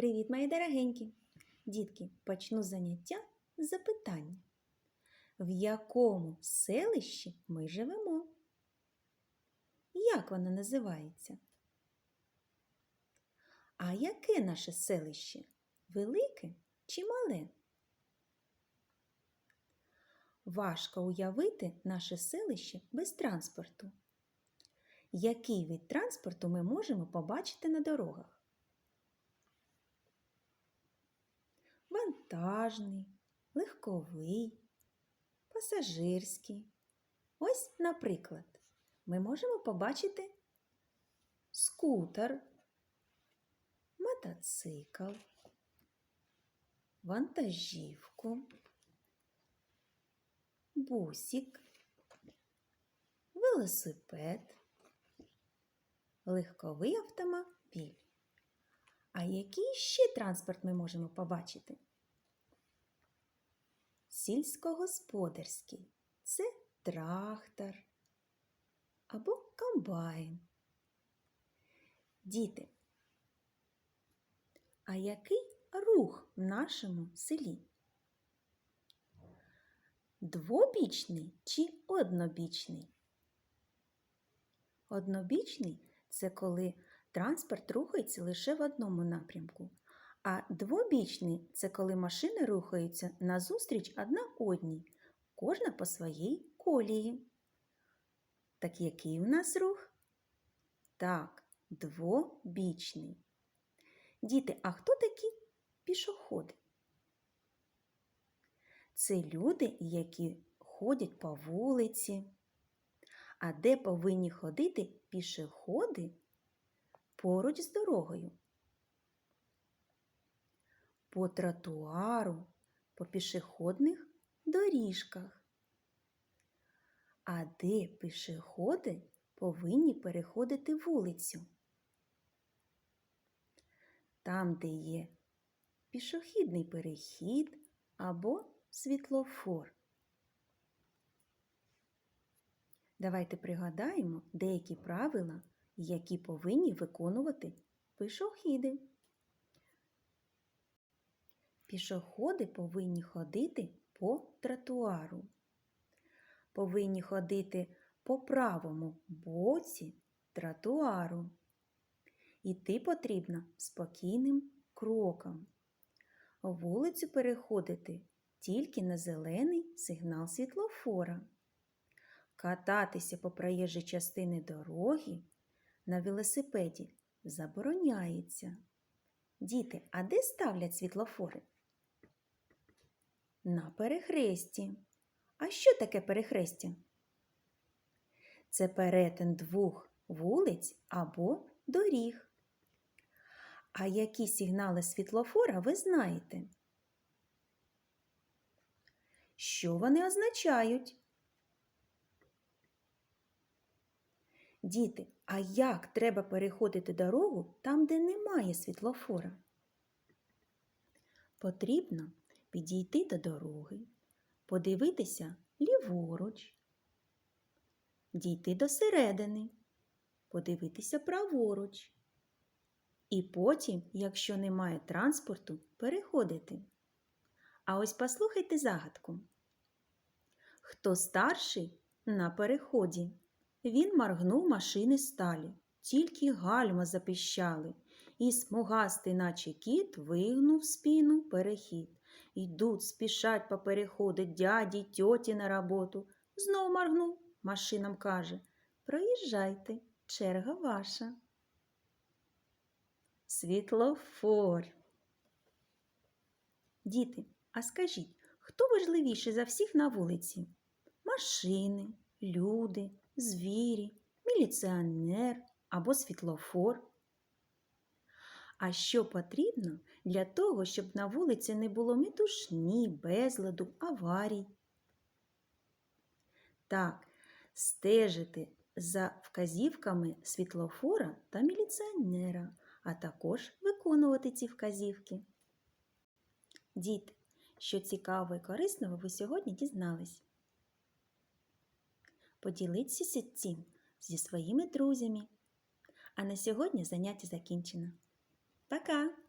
Привіт, мої дорогенькі! Дітки, почну заняття з запитання. В якому селищі ми живемо? Як воно називається? А яке наше селище? Велике чи мале? Важко уявити наше селище без транспорту. Який вид транспорту ми можемо побачити на дорогах? Вантажний, легковий, пасажирський. Ось, наприклад, ми можемо побачити скутер, мотоцикл, вантажівку, бусик, велосипед, легковий автомобіль. А який ще транспорт ми можемо побачити? Сільськогосподарський це трактор або комбайн. Діти. А який рух в нашому селі? Двобічний чи однобічний? Однобічний це коли транспорт рухається лише в одному напрямку, а двобічний це коли машини рухаються назустріч одна одній, кожна по своїй колії. Так який у нас рух? Так, двобічний. Діти, а хто такі пішоходи? Це люди, які ходять по вулиці. А де повинні ходити пішоходи поруч з дорогою? По тротуару, по пішохідних доріжках. А де пішоходи повинні переходити вулицю? Там, де є пішохідний перехід або світлофор. Давайте пригадаємо деякі правила, які повинні виконувати пішохіди. Пішоходи повинні ходити по тротуару, повинні ходити по правому боці тротуару. Іти потрібно спокійним кроком. Вулицю переходити тільки на зелений сигнал світлофора. Кататися по проїжджій частини дороги на велосипеді забороняється. Діти, а де ставлять світлофори? На перехресті. А що таке перехрестя? Це перетин двох вулиць або доріг. А які сигнали світлофора ви знаєте? Що вони означають? Діти, а як треба переходити дорогу там, де немає світлофора? Потрібно підійти до дороги, подивитися ліворуч, дійти до середини, подивитися праворуч. І потім, якщо немає транспорту, переходити. А ось послухайте загадку. Хто старший на переході? Він моргнув машини сталі, тільки гальма запіщали, і смугастий, наче кіт, вигнув спину перехід. Йдуть, спішать по переходу дяді, тьоті на роботу. Знов моргнув, машинам каже Проїжджайте, черга ваша. Світлофор. Діти, а скажіть, хто важливіший за всіх на вулиці? Машини, люди, звірі, міліціонер або світлофор? А що потрібно для того, щоб на вулиці не було метушні, безладу, аварій? Так, стежити за вказівками світлофора та міліціонера, а також виконувати ці вказівки. Діти, що цікаво і корисного ви сьогодні дізнались. Поділіться цим зі своїми друзями. А на сьогодні заняття закінчено. Пока!